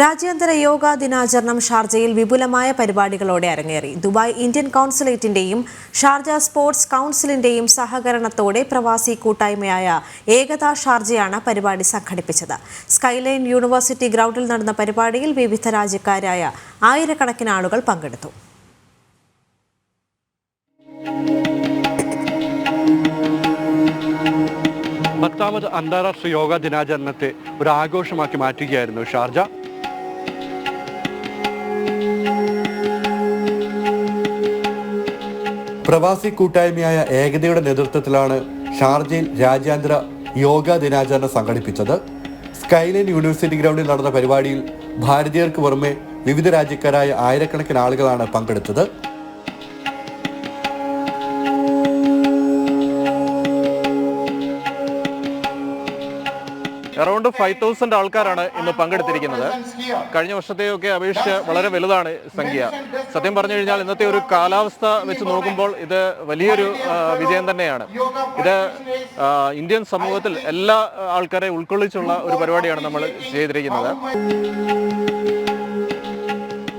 രാജ്യാന്തര യോഗാ ദിനാചരണം ഷാർജയിൽ വിപുലമായ പരിപാടികളോടെ അരങ്ങേറി. ദുബായ് ഇന്ത്യൻ കൗൺസിലേറ്റിന്റെയും ഷാർജ സ്പോർട്സ് കൗൺസിലിന്റെയും സഹകരണത്തോടെ പ്രവാസി കൂട്ടായ്മയായ ഏകതാ ഷാർജയാണ് പരിപാടി സംഘടിപ്പിച്ചത്. സ്കൈലൈൻ യൂണിവേഴ്സിറ്റി ഗ്രൗണ്ടിൽ നടന്ന പരിപാടിയിൽ വിവിധ രാജ്യക്കാരായ ആയിരക്കണക്കിന് ആളുകൾ പങ്കെടുത്തു. പത്താമത് അന്താരാഷ്ട്ര യോഗാ ദിനാചരണത്തെ ഒരു ആഘോഷമാക്കി മാറ്റുകയായിരുന്നു ഷാർജ. പ്രവാസി കൂട്ടായ്മയായ ഏകതയുടെ നേതൃത്വത്തിലാണ് ഷാർജയിൽ രാജ്യാന്തര യോഗ ദിനാചരണം സംഘടിപ്പിച്ചത്. സ്കൈലൈൻ യൂണിവേഴ്സിറ്റി ഗ്രൗണ്ടിൽ നടന്ന പരിപാടിയിൽ ഭാരതീയർക്ക് പുറമെ വിവിധ രാജ്യക്കാരായ ആയിരക്കണക്കിന് ആളുകളാണ് പങ്കെടുത്തത്. അറൗണ്ട് ഫൈവ് തൗസൻഡ് ആൾക്കാരാണ് ഇന്ന് പങ്കെടുത്തിരിക്കുന്നത്. കഴിഞ്ഞ വർഷത്തെയൊക്കെ അപേക്ഷിച്ച് വളരെ വലുതാണ് സംഖ്യ. സത്യം പറഞ്ഞു കഴിഞ്ഞാൽ ഇന്നത്തെ ഒരു കാലാവസ്ഥ വെച്ച് നോക്കുമ്പോൾ ഇത് വലിയൊരു വിജയം തന്നെയാണ്. ഇത് ഇന്ത്യൻ സമൂഹത്തിൽ എല്ലാ ആൾക്കാരെ ഉൾക്കൊള്ളിച്ചുള്ള ഒരു പരിപാടിയാണ് നമ്മൾ ചെയ്തിരിക്കുന്നത്.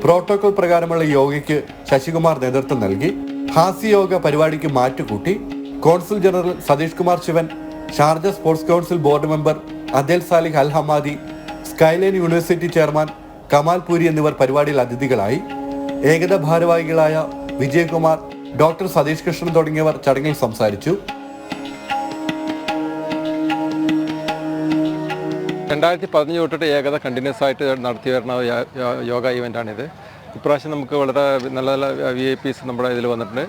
പ്രോട്ടോകോൾ പ്രകാരമുള്ള യോഗയ്ക്ക് ശശികുമാർ നേതൃത്വം നൽകി. ഹാസ്യയോഗ പരിപാടിക്ക് മാറ്റുകൂട്ടി. Consul general Satheesh Kumar Sivan Sharjah sports council board member Adel Salih Al Hamadi Skyline university chairman Kamal Puri എന്നിവർ പരിപാടിയിൽ അതിഥികളായി. ഏകത ഭാരവാഹികളായ വിജയകുമാർ ഡോക്ടർ സതീഷ് കൃഷ്ണൻ തുടങ്ങിയവർ ചടങ്ങിൽ സംസാരിച്ചു. രണ്ടായിരത്തി പതിനഞ്ച് തൊട്ടിട്ട് ഏകത കണ്ടിന്യൂസ് ആയിട്ട് നടത്തി വരുന്ന യോഗ ഇവന്റാണിത് ഇപ്രാവശ്യം നമുക്ക് വളരെ നല്ല നല്ല വി ഐ പീസ് നമ്മുടെ ഇതിൽ വന്നിട്ടുണ്ട്.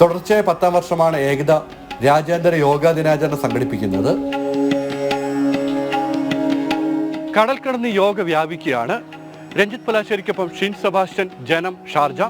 തുടർച്ചയായ പത്താം വർഷമാണ് ഏകത രാജ്യാന്തര യോഗാ ദിനാചരണം സംഘടിപ്പിക്കുന്നത്. കടൽ കടന്ന് യോഗ വ്യാപിക്കുകയാണ്. രഞ്ജിത് പലാശ്ശേരിക്കൊപ്പം ഷിൻ സെബാസ്റ്റ്യൻ ജനം ഷാർജ.